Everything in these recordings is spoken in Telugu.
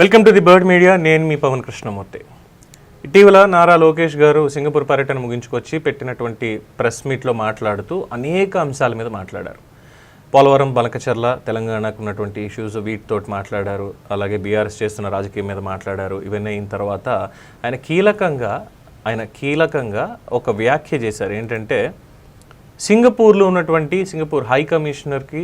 Welcome to the Bird Media నేను మీ పవన్ కృష్ణమూర్తి. ఇటీవల నారా లోకేష్ గారు సింగపూర్ పర్యటన ముగించుకొచ్చి పెట్టినటువంటి ప్రెస్ మీట్లో మాట్లాడుతూ అనేక అంశాల మీద మాట్లాడారు. పోలవరం బలకచర్ల తెలంగాణకు ఉన్నటువంటి ఇష్యూస్ వీటితోటి మాట్లాడారు. అలాగే బీఆర్ఎస్ చేస్తున్న రాజకీయం మీద మాట్లాడారు. ఇవన్నీ అయిన తర్వాత ఆయన కీలకంగా ఆయన కీలకంగా ఒక వ్యాఖ్య చేశారు. ఏంటంటే సింగపూర్లో ఉన్నటువంటి సింగపూర్ హై కమిషనర్కి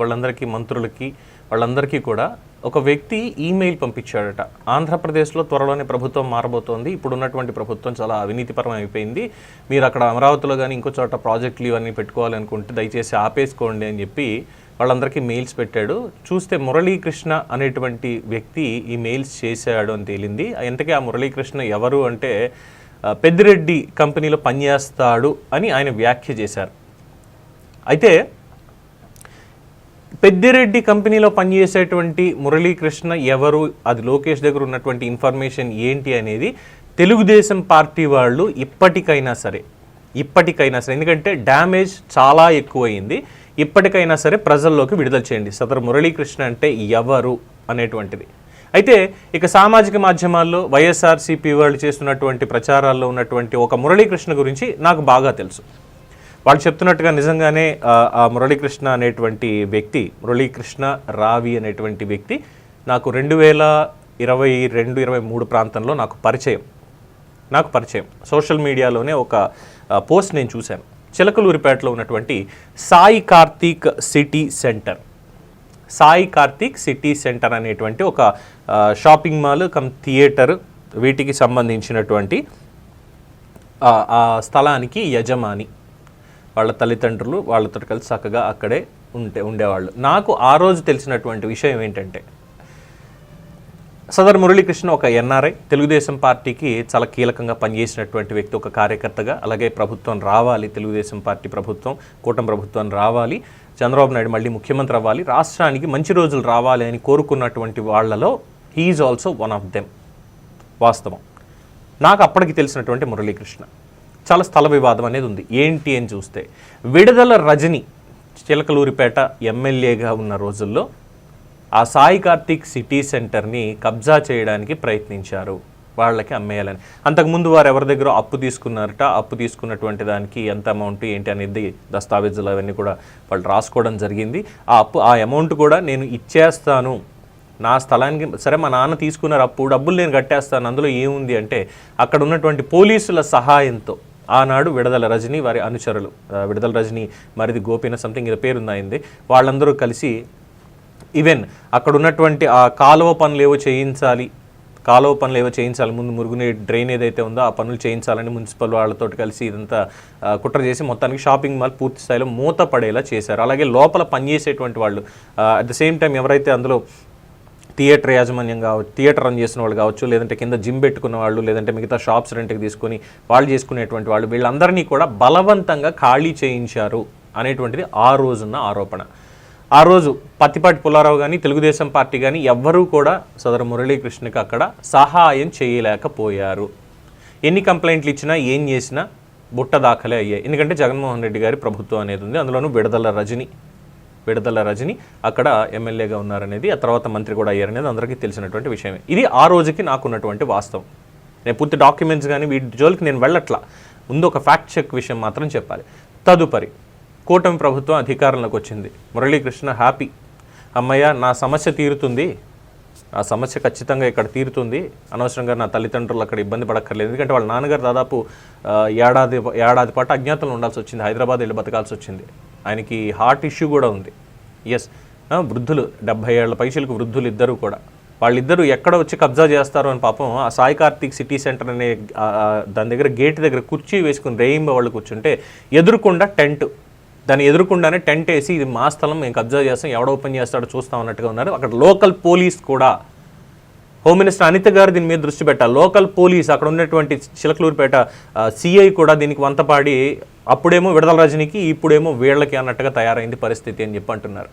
వాళ్ళందరికీ మంత్రులకి వాళ్ళందరికీ కూడా ఒక వ్యక్తి ఈమెయిల్ పంపించాడట. ఆంధ్రప్రదేశ్లో త్వరలోనే ప్రభుత్వం మారబోతోంది. ఇప్పుడు ఉన్నటువంటి ప్రభుత్వం చాలా అవినీతిపరం అయిపోయింది. మీరు అక్కడ అమరావతిలో కానీ ఇంకో చోట ప్రాజెక్టులు ఇవన్నీ పెట్టుకోవాలనుకుంటే దయచేసి ఆపేసుకోండి అని చెప్పి వాళ్ళందరికీ మెయిల్స్ పెట్టాడు. చూస్తే మురళీకృష్ణ అనేటువంటి వ్యక్తి ఈ మెయిల్స్ చేశాడు అని తేలింది. ఎంతకీ ఆ మురళీకృష్ణ ఎవరు అంటే పెద్దిరెడ్డి కంపెనీలో పనిచేస్తాడు అని ఆయన వ్యాఖ్య చేశారు. అయితే పెద్దిరెడ్డి కంపెనీలో పనిచేసేటువంటి మురళీకృష్ణ ఎవరు? అది లోకేష్ దగ్గర ఉన్నటువంటి ఇన్ఫర్మేషన్ ఏంటి అనేది తెలుగుదేశం పార్టీ వాళ్ళు ఇప్పటికైనా సరే ఇప్పటికైనా సరే ఎందుకంటే డ్యామేజ్ చాలా ఎక్కువైంది. ఇప్పటికైనా సరే ప్రజల్లోకి విడుదల చేయండి. సదరు మురళీకృష్ణ అంటే ఎవరు అనేటువంటిది. అయితే ఇక సామాజిక మాధ్యమాల్లో వైఎస్ఆర్సీపీ వాళ్ళు చేస్తున్నటువంటి ప్రచారాల్లో ఉన్నటువంటి ఒక మురళీకృష్ణ గురించి నాకు బాగా తెలుసు. వాళ్ళు చెప్తున్నట్టుగా నిజంగానే ఆ, మురళీకృష్ణ అనేటువంటి వ్యక్తి మురళీకృష్ణ రావి అనేటువంటి వ్యక్తి నాకు రెండు వేల ఇరవై రెండు ఇరవై మూడు ప్రాంతంలో నాకు పరిచయం. నాకు పరిచయం. సోషల్ మీడియాలోనే ఒక పోస్ట్ నేను చూశాను. చిలకలూరిపేటలో ఉన్నటువంటి Sai Karthik city centre. Sai Karthik city centre అనేటువంటి ఒక షాపింగ్ మాల్ కమ్ థియేటర్ వీటికి సంబంధించినటువంటి ఆ స్థలానికి యజమాని. వాళ్ళ తల్లిదండ్రులు వాళ్ళతో కలిసి చక్కగా అక్కడే ఉంటే ఉండేవాళ్ళు. నాకు ఆ రోజు తెలిసినటువంటి విషయం ఏంటంటే సదర్ మురళీకృష్ణ ఒక ఎన్ఆర్ఐ తెలుగుదేశం పార్టీకి చాలా కీలకంగా పనిచేసినటువంటి వ్యక్తి ఒక కార్యకర్తగా అలాగే ప్రభుత్వం రావాలి తెలుగుదేశం పార్టీ ప్రభుత్వం కూటమి ప్రభుత్వం రావాలి చంద్రబాబు నాయుడు మళ్ళీ ముఖ్యమంత్రి అవ్వాలి రాష్ట్రానికి మంచి రోజులు రావాలి అని కోరుకున్నటువంటి వాళ్ళలో he also one of them వాస్తవం. నాకు అప్పటికి తెలిసినటువంటి మురళీకృష్ణ. చాలా స్థల వివాదం అనేది ఉంది. ఏంటి అని చూస్తే విడుదల రజని చిలకలూరిపేట ఎమ్మెల్యేగా ఉన్న రోజుల్లో ఆ సాయి కార్తిక్ సిటీ సెంటర్ని కబ్జా చేయడానికి ప్రయత్నించారు వాళ్ళకి అమ్మేయాలని. అంతకుముందు వారు ఎవరి దగ్గర అప్పు తీసుకున్నారట అప్పు తీసుకున్నటువంటి దానికి ఎంత అమౌంట్ ఏంటి అనేది దస్తావేజులు అవన్నీ కూడా వాళ్ళు రాసుకోవడం జరిగింది. ఆ అప్పు ఆ అమౌంట్ కూడా నేను ఇచ్చేస్తాను. నా స్థలానికి సరే మా నాన్న తీసుకున్నారు అప్పు డబ్బులు నేను కట్టేస్తాను అందులో ఏముంది అంటే అక్కడ ఉన్నటువంటి పోలీసుల సహాయంతో ఆనాడు విడదల రజని వారి అనుచరులు. విడదల రజని మరిది గోపిన సంథింగ్ ఇది పేరుంది వాళ్ళందరూ కలిసి ఈవెన్ అక్కడ ఉన్నటువంటి ఆ కాలువ పనులు ఏవో చేయించాలి కాలువ పనులు ఏవో చేయించాలి ముందు మురుగునే డ్రైన్ ఏదైతే ఉందో ఆ పనులు చేయించాలని మున్సిపల్ వాళ్ళతో కలిసి ఇదంతా కుట్ర చేసి మొత్తానికి షాపింగ్ మాల్ పూర్తి స్థాయిలో మూత పడేలా చేశారు. అలాగే లోపల పనిచేసేటువంటి వాళ్ళు అట్ ద సేమ్ టైం ఎవరైతే అందులో థియేటర్ యాజమాన్యం కావచ్చు థియేటర్ రన్ చేసిన వాళ్ళు కావచ్చు లేదంటే కింద జిమ్ పెట్టుకున్న వాళ్ళు లేదంటే మిగతా షాప్స్ రెంట్కి తీసుకొని వాళ్ళు చేసుకునేటువంటి వాళ్ళు వీళ్ళందరినీ కూడా బలవంతంగా ఖాళీ చేయించారు అనేటువంటిది ఆ రోజున్న ఆరోపణ. ఆ రోజు పత్తిపాటి పుల్లారావు కానీ తెలుగుదేశం పార్టీ కానీ ఎవ్వరూ కూడా సదరు మురళీకృష్ణకి అక్కడ సహాయం చేయలేకపోయారు. ఎన్ని కంప్లైంట్లు ఇచ్చినా ఏం చేసినా బుట్ట దాఖలే అయ్యాయి. ఎందుకంటే జగన్మోహన్ రెడ్డి గారి ప్రభుత్వం అనేది ఉంది అందులోనూ విడదల రజని. విడదల రజని అక్కడ ఎమ్మెల్యేగా ఉన్నారనేది ఆ తర్వాత మంత్రి కూడా అయ్యారనేది అందరికీ తెలిసినటువంటి విషయమే. ఇది ఆ రోజుకి నాకున్నటువంటి వాస్తవం. నేను పూర్తి డాక్యుమెంట్స్ కానీ వీటి జోలికి నేను వెళ్ళట్లా. ముందు ఒక ఫ్యాక్ట్ చెక్ విషయం మాత్రం చెప్పాలి. తదుపరి కూటమి ప్రభుత్వం అధికారంలోకి వచ్చింది. మురళీకృష్ణ హ్యాపీ. అమ్మయ్య నా సమస్య తీరుతుంది. ఆ సమస్య ఖచ్చితంగా ఇక్కడ తీరుతుంది. అనవసరంగా నా తల్లిదండ్రులు అక్కడ ఇబ్బంది పడక్కర్లేదు. ఎందుకంటే వాళ్ళ నాన్నగారు దాదాపు ఏడాది ఏడాది పాటు అజ్ఞాతంలో ఉండాల్సి వచ్చింది. హైదరాబాద్ వెళ్ళి బతకాల్సి వచ్చింది. ఆయనకి హార్ట్ ఇష్యూ కూడా ఉంది. ఎస్ వృద్ధులు డెబ్బై ఏళ్ళ పైసలకు వృద్ధులు ఇద్దరు కూడా. వాళ్ళిద్దరూ ఎక్కడ వచ్చి కబ్జా చేస్తారు అని పాపం ఆ సాయి కార్తిక్ సిటీ సెంటర్ అనే దాని దగ్గర గేట్ దగ్గర కుర్చీ వేసుకుని రేయింబ వాళ్ళు కూర్చుంటే ఎదురుకుండా టెంట్ దాన్ని ఎదురుకుండానే టెంట్ వేసి ఇది మా స్థలం మేము కబ్జా చేస్తాం ఎవడ ఓపెన్ చేస్తాడో చూస్తాం అన్నట్టుగా ఉన్నారు. అక్కడ లోకల్ పోలీస్ కూడా హోమ్ మినిస్టర్ అనిత గారు దీని మీద దృష్టి పెట్టాలి లోకల్ పోలీస్ అక్కడ ఉన్నటువంటి చిలకలూరుపేట సిఐ కూడా దీనికి వంతపాడి అప్పుడేమో విడదల రజనీకి ఇప్పుడేమో వీళ్ళకి అన్నట్టుగా తయారైంది పరిస్థితి అని చెప్పి అంటున్నారు.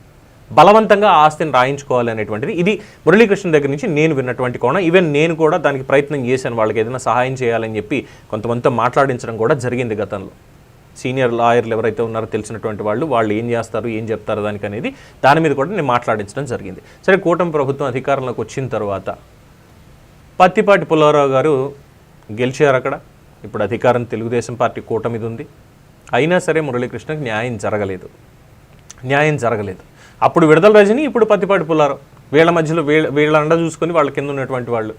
బలవంతంగా ఆస్తిని రాయించుకోవాలి అనేటువంటిది. ఇది మురళీకృష్ణ దగ్గర నుంచి నేను విన్నటువంటి కోణం. ఈవెన్ నేను కూడా దానికి ప్రయత్నం చేశాను వాళ్ళకి ఏదైనా సహాయం చేయాలని చెప్పి కొంతమందితో మాట్లాడించడం కూడా జరిగింది గతంలో. సీనియర్ లాయర్లు ఎవరైతే ఉన్నారో తెలిసినటువంటి వాళ్ళు వాళ్ళు ఏం చేస్తారు ఏం చెప్తారు దానికి అనేది దాని మీద కూడా నేను మాట్లాడించడం జరిగింది. సరే కూటమి ప్రభుత్వం అధికారంలోకి వచ్చిన తర్వాత పత్తిపాటి పుల్లారావు గారు గెలిచారు అక్కడ. ఇప్పుడు అధికారం తెలుగుదేశం పార్టీ కూటమిది ఉంది. అయినా సరే మురళీకృష్ణకి న్యాయం జరగలేదు. న్యాయం జరగలేదు. అప్పుడు విడుదల రజని ఇప్పుడు పత్తిపాటి పుల్లారావు. వీళ్ళ మధ్యలో వీళ్ళ వీళ్ళ అండ చూసుకొని వాళ్ళ కింద ఉన్నటువంటి వాళ్ళు.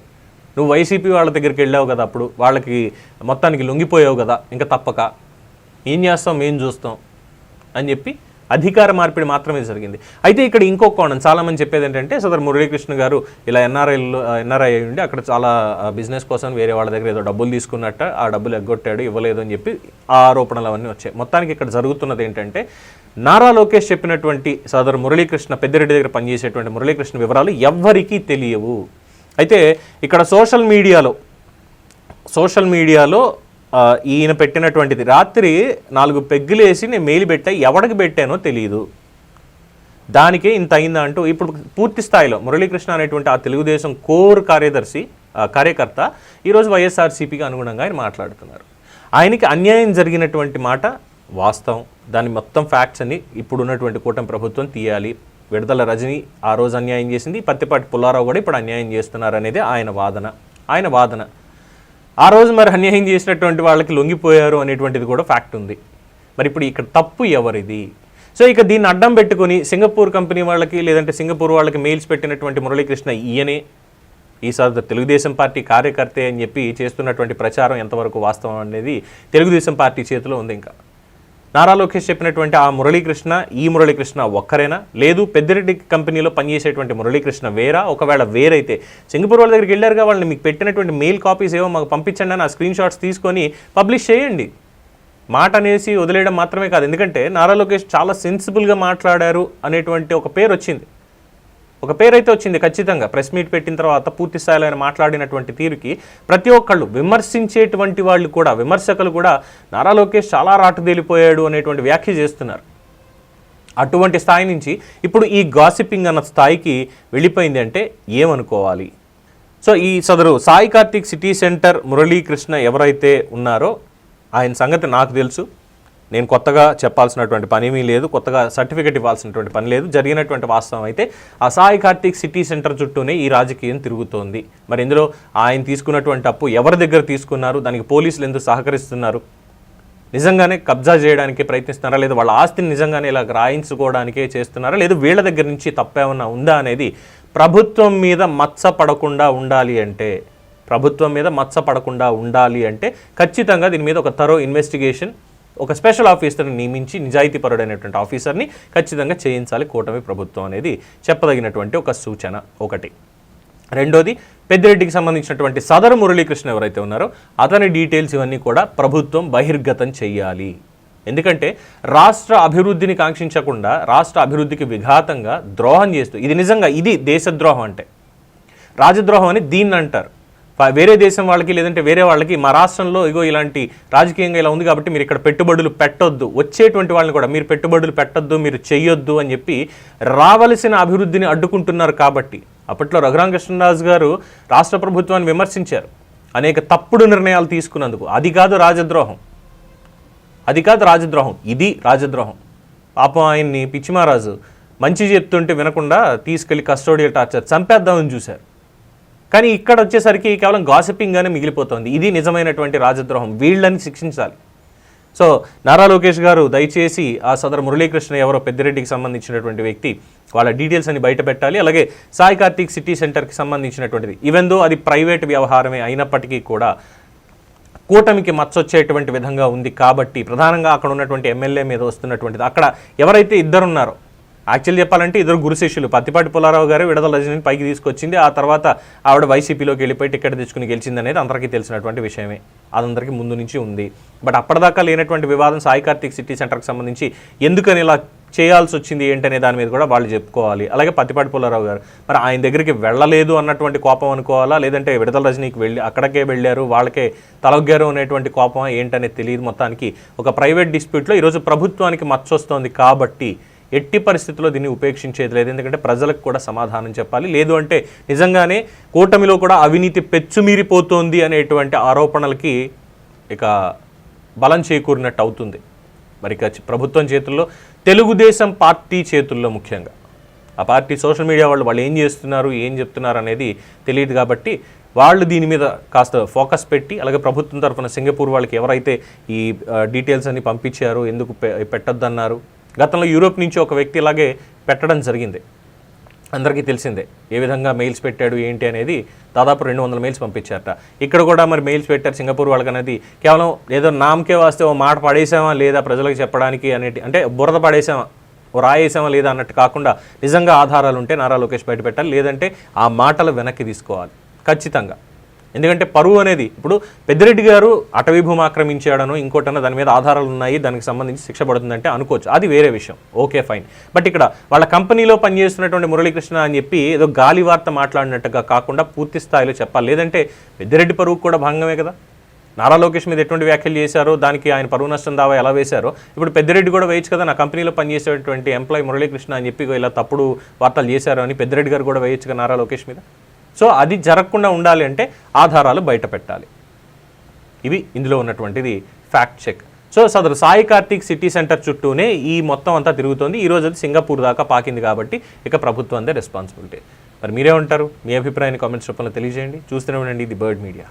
నువ్వు వైసీపీ వాళ్ళ దగ్గరికి వెళ్ళావు కదా అప్పుడు. వాళ్ళకి మొత్తానికి లొంగిపోయావు కదా. ఇంకా తప్పక. ఏం చేస్తాం మేము చూస్తాం అని చెప్పి అధికార మార్పిడి మాత్రమే జరిగింది. అయితే ఇక్కడ ఇంకో కోణం చాలామంది చెప్పేది ఏంటంటే సదర్ మురళీకృష్ణ గారు ఇలా ఎన్ఆర్ఐలో ఎన్ఆర్ఐ ఉండి అక్కడ చాలా బిజినెస్ కోసం వేరే వాళ్ళ దగ్గర ఏదో డబ్బులు తీసుకున్నట్ట ఆ డబ్బులు ఎగ్గొట్టాడు ఇవ్వలేదు అని చెప్పి ఆ ఆరోపణలు అవన్నీ వచ్చాయి. మొత్తానికి ఇక్కడ జరుగుతున్నది ఏంటంటే నారా లోకేష్ చెప్పినటువంటి సదరు మురళీకృష్ణ పెద్దిరెడ్డి దగ్గర పనిచేసేటువంటి మురళీకృష్ణ వివరాలు ఎవ్వరికీ తెలియవు. అయితే ఇక్కడ సోషల్ మీడియాలో సోషల్ మీడియాలో ఈయన పెట్టినటువంటిది. రాత్రి నాలుగు పెగ్గులేసి నేను మెయిల్ పెట్టా ఎవడికి పెట్టానో తెలియదు దానికే ఇంత అయిందా అంటూ ఇప్పుడు పూర్తి స్థాయిలో మురళీకృష్ణ అనేటువంటి ఆ తెలుగుదేశం కోర్ కార్యదర్శి కార్యకర్త ఈరోజు వైఎస్ఆర్సీపీకి అనుగుణంగా ఆయన మాట్లాడుతున్నారు. ఆయనకి అన్యాయం జరిగినటువంటి మాట వాస్తవం. దాని మొత్తం ఫ్యాక్ట్స్ అని ఇప్పుడున్నటువంటి కూటమి ప్రభుత్వం తీయాలి. విడుదల రజని ఆ రోజు అన్యాయం చేసింది. పత్తిపాటి పుల్లారావు కూడా ఇప్పుడు అన్యాయం చేస్తున్నారు అనేది ఆయన వాదన. ఆయన వాదన. ఆ రోజు మరి అన్యాయం చేసినటువంటి వాళ్ళకి లొంగిపోయారు అనేటువంటిది కూడా ఫ్యాక్ట్ ఉంది. మరి ఇప్పుడు ఇక్కడ తప్పు ఎవరిది? సో ఇక దీన్ని అడ్డం పెట్టుకొని సింగపూర్ కంపెనీ వాళ్ళకి లేదంటే సింగపూర్ వాళ్ళకి మెయిల్స్ పెట్టినటువంటి మురళీకృష్ణ ఈయనే ఈసారి తెలుగుదేశం పార్టీ కార్యకర్తే అని చెప్పి చేస్తున్నటువంటి ప్రచారం ఎంతవరకు వాస్తవం అనేది తెలుగుదేశం పార్టీ చేతిలో ఉంది ఇంకా. నారా లోకేష్ చెప్పినటువంటి ఆ మురళీకృష్ణ ఈ మురళీకృష్ణ ఒక్కరేనా? లేదు పెద్దిరెడ్డి కంపెనీలో పనిచేసేటువంటి మురళీకృష్ణ వేరా? ఒకవేళ వేరైతే సింగపూర్ వాళ్ళ దగ్గరికి వెళ్ళారుగా వాళ్ళని మీకు పెట్టినటువంటి మెయిల్ కాపీస్ ఏవో మాకు పంపించండి అని ఆ స్క్రీన్ షాట్స్ తీసుకొని పబ్లిష్ చేయండి. మాట అనేసి వదిలేయడం మాత్రమే కాదు. ఎందుకంటే నారా లోకేష్ చాలా సెన్సిబుల్గా మాట్లాడారు అనేటువంటి ఒక పేరు వచ్చింది. ఒక పేరైతే వచ్చింది ఖచ్చితంగా. ప్రెస్ మీట్ పెట్టిన తర్వాత పూర్తి స్థాయిలో ఆయన మాట్లాడినటువంటి తీరుకి ప్రతి ఒక్కళ్ళు విమర్శించేటువంటి వాళ్ళు కూడా విమర్శకులు కూడా నారా లోకేష్ చాలా రాటుదేలిపోయాడు అనేటువంటి వ్యాఖ్య చేస్తున్నారు. అటువంటి స్థాయి నుంచి ఇప్పుడు ఈ గాసిపింగ్ అన్న స్థాయికి వెళ్ళిపోయింది అంటే ఏమనుకోవాలి? సో ఈ సదరు సాయి కార్తిక్ సిటీ సెంటర్ మురళీకృష్ణ ఎవరైతే ఉన్నారో ఆయన సంగతి నాకు తెలుసు. నేను కొత్తగా చెప్పాల్సినటువంటి పని ఏమీ లేదు కొత్తగా సర్టిఫికెట్ ఇవ్వాల్సినటువంటి పని లేదు జరిగినటువంటి వాస్తవం అయితే ఆ సాయి కార్తిక్ సిటీ సెంటర్ చుట్టూనే ఈ రాజకీయం తిరుగుతోంది. మరి ఇందులో ఆయన తీసుకున్నటువంటి అప్పు ఎవరి దగ్గర తీసుకున్నారు దానికి పోలీసులు ఎందుకు సహకరిస్తున్నారు? నిజంగానే కబ్జా చేయడానికి ప్రయత్నిస్తున్నారా లేదా వాళ్ళ ఆస్తిని నిజంగానే ఇలా రాయించుకోవడానికే చేస్తున్నారా లేదు వీళ్ళ దగ్గర నుంచి తప్పేమన్నా ఉందా అనేది ప్రభుత్వం మీద మచ్చ పడకుండా ఉండాలి అంటే ప్రభుత్వం మీద మచ్చ పడకుండా ఉండాలి అంటే ఖచ్చితంగా దీని మీద ఒక తరో ఇన్వెస్టిగేషన్ ఒక స్పెషల్ ఆఫీసర్ని నియమించి నిజాయితీపరుడైనటువంటి ఆఫీసర్ని ఖచ్చితంగా చేయించాలి కూటమి ప్రభుత్వం అనేది చెప్పదగినటువంటి ఒక సూచన ఒకటి. రెండోది పెద్దిరెడ్డికి సంబంధించినటువంటి సదరు మురళీకృష్ణ ఎవరైతే ఉన్నారో అతని డీటెయిల్స్ ఇవన్నీ కూడా ప్రభుత్వం బహిర్గతం చేయాలి ఎందుకంటే రాష్ట్ర అభివృద్ధిని కాంక్షించకుండా రాష్ట్ర అభివృద్ధికి విఘాతంగా ద్రోహం చేస్తూ ఇది నిజంగా ఇది దేశద్రోహం అంటే. రాజద్రోహం అని దీన్ని అంటారు. వేరే దేశం వాళ్ళకి లేదంటే వేరే వాళ్ళకి మా రాష్ట్రంలో ఇగో ఇలాంటి రాజకీయంగా ఇలా ఉంది కాబట్టి మీరు ఇక్కడ పెట్టుబడులు పెట్టొద్దు. వచ్చేటువంటి వాళ్ళని కూడా మీరు పెట్టుబడులు పెట్టొద్దు మీరు చెయ్యొద్దు అని చెప్పి రావలసిన అభివృద్ధిని అడ్డుకుంటున్నారు కాబట్టి అప్పట్లో రఘురామకృష్ణరాజు గారు రాష్ట్ర ప్రభుత్వాన్ని విమర్శించారు. అనేక తప్పుడు నిర్ణయాలు తీసుకున్నందుకు. అది కాదు రాజద్రోహం. అది కాదు రాజద్రోహం. ఇది రాజద్రోహం. పాపం ఆయన్ని పిచ్చిమారాజు మంచి చెప్తుంటే వినకుండా తీసుకెళ్ళి కస్టోడియల్ టార్చర్ చంపేద్దామని చూశారు. కానీ ఇక్కడ వచ్చేసరికి కేవలం గాసిపింగ్గానే మిగిలిపోతుంది. ఇది నిజమైనటువంటి రాజద్రోహం. వీళ్ళని శిక్షించాలి. సో నారా లోకేష్ గారు దయచేసి ఆ సదరు మురళీకృష్ణ ఎవరో పెద్దిరెడ్డికి సంబంధించినటువంటి వ్యక్తి వాళ్ళ డీటెయిల్స్ అని బయట పెట్టాలి. అలాగే సాయి కార్తీక్ సిటీ సెంటర్కి సంబంధించినటువంటిది. ఈవెన్ దో అది ప్రైవేట్ వ్యవహారమే అయినప్పటికీ కూడా కూటమికి మచ్చొచ్చేటువంటి విధంగా ఉంది కాబట్టి ప్రధానంగా అక్కడ ఉన్నటువంటి ఎమ్మెల్యే మీద వస్తున్నటువంటిది. అక్కడ ఎవరైతే ఇద్దరున్నారో యాక్చువల్ చెప్పాలంటే ఇద్దరు గురు శిష్యులు. పత్తిపాటి పుల్లారావు గారు విడదల రజనీని పైకి తీసుకొచ్చింది. ఆ తర్వాత ఆవిడ వైసీపీలోకి వెళ్ళిపోయి టికెట్ తెచ్చుకుని గెలిచింది అనేది అందరికీ తెలిసినటువంటి విషయమే. అదందరికీ ముందు నుంచి ఉంది. బట్ అప్పటిదాకా లేనటువంటి వివాదం సాయి కార్తీక్ సిటీ సెంటర్కి సంబంధించి ఎందుకని ఇలా చేయాల్సి వచ్చింది ఏంటనే దాని మీద కూడా వాళ్ళు చెప్పుకోవాలి. అలాగే పత్తిపాటి పుల్లారావు గారు మరి ఆయన దగ్గరికి వెళ్ళలేదు అన్నటువంటి కోపం అనుకోవాలా? లేదంటే విడతల రజనీకి వెళ్ళి అక్కడికే వెళ్ళారు వాళ్ళకే తలొగ్గారు అనేటువంటి కోపం ఏంటనేది తెలియదు మొత్తానికి. ఒక ప్రైవేట్ డిస్ప్యూట్లో ఈరోజు ప్రభుత్వానికి మచ్చొస్తోంది కాబట్టి ఎట్టి పరిస్థితుల్లో దీన్ని ఉపేక్షించేది లేదు. ఎందుకంటే ప్రజలకు కూడా సమాధానం చెప్పాలి. లేదు అంటే నిజంగానే కూటమిలో కూడా అవినీతి పెచ్చుమీరిపోతోంది అనేటువంటి ఆరోపణలకి ఇక బలం చేకూరినట్టు అవుతుంది. మరి ఇక ప్రభుత్వం చేతుల్లో తెలుగుదేశం పార్టీ చేతుల్లో ముఖ్యంగా. ఆ పార్టీ సోషల్ మీడియా వాళ్ళు వాళ్ళు ఏం చేస్తున్నారు ఏం చెప్తున్నారు అనేది తెలియదు కాబట్టి వాళ్ళు దీని మీద కాస్త ఫోకస్ పెట్టి అలాగే ప్రభుత్వం తరఫున సింగపూర్ వాళ్ళకి ఎవరైతే ఈ డీటెయిల్స్ అన్ని పంపించారో ఎందుకు పె- పెట్టొద్దన్నారు గతంలో యూరోప్ నుంచి ఒక వ్యక్తి ఇలాగే పెట్టడం జరిగింది. అందరికీ తెలిసిందే ఏ విధంగా మెయిల్స్ పెట్టాడు ఏంటి అనేది దాదాపు రెండు వందల మెయిల్స్ పంపించారట. ఇక్కడ కూడా మరి మెయిల్స్ పెట్టారు సింగపూర్ వాళ్ళకి అనేది కేవలం ఏదో నామకే వాస్తే ఓ మాట పడేసామా లేదా ప్రజలకు చెప్పడానికి అనేటి అంటే బురద పడేసామా ఓ రాయేసామా లేదా అన్నట్టు కాకుండా నిజంగా ఆధారాలు ఉంటే నారా లోకేష్ బయట పెట్టాలి లేదంటే ఆ మాటలు వెనక్కి తీసుకోవాలి. ఖచ్చితంగా. ఎందుకంటే పరువు అనేది ఇప్పుడు పెద్దిరెడ్డి గారు అటవీ భూమి ఆక్రమించాడను ఇంకోటనో దాని మీద ఆధారాలు ఉన్నాయి దానికి సంబంధించి శిక్ష పడుతుందంటే అనుకోవచ్చు. అది వేరే విషయం. Okay fine. బట్ ఇక్కడ వాళ్ళ కంపెనీలో పనిచేస్తున్నటువంటి మురళీకృష్ణ అని చెప్పి ఏదో గాలి వార్త మాట్లాడినట్టుగా కాకుండా పూర్తి స్థాయిలో చెప్పాలి. లేదంటే పెద్దిరెడ్డి పరువు కూడా భంగమే కదా? నారా లోకేష్ మీద ఎటువంటి వ్యాఖ్యలు చేశారో దానికి ఆయన పరువు నష్టం దావా ఎలా వేశారో? ఇప్పుడు పెద్దిరెడ్డి కూడా వేయచ్చు కదా నా కంపెనీలో పనిచేసేటువంటి ఎంప్లాయీ మురళీకృష్ణ అని చెప్పి ఇలా తప్పుడు వార్తలు చేశారు అని పెద్దిరెడ్డి గారు కూడా వేయచ్చు కదా నారా లోకేష్ మీద? సో అది జరగకుండా ఉండాలి అంటే ఆధారాలు బయట పెట్టాలి. ఇవి ఇందులో ఉన్నటువంటిది ఫ్యాక్ట్ చెక్ సో సదరు సాయి కార్తీక్ సిటీ సెంటర్ చుట్టూనే ఈ మొత్తం అంతా తిరుగుతోంది. ఈ రోజు అది సింగపూర్ దాకా పాకింది కాబట్టి ఇక ప్రభుత్వం అందే రెస్పాన్సిబిలిటీ మరి మీరేమంటారు మీ అభిప్రాయాన్ని కామెంట్స్ రూపంలో తెలియజేయండి. చూస్తూనే ఉండండి ఇది బర్డ్ మీడియా.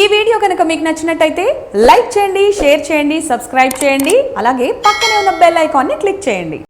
ఈ వీడియో కనుక మీకు నచ్చినట్టయితే లైక్ చేయండి షేర్ చేయండి సబ్స్క్రైబ్ చేయండి. అలాగే పక్కనే ఉన్న బెల్ ఐకాన్ని క్లిక్ చేయండి.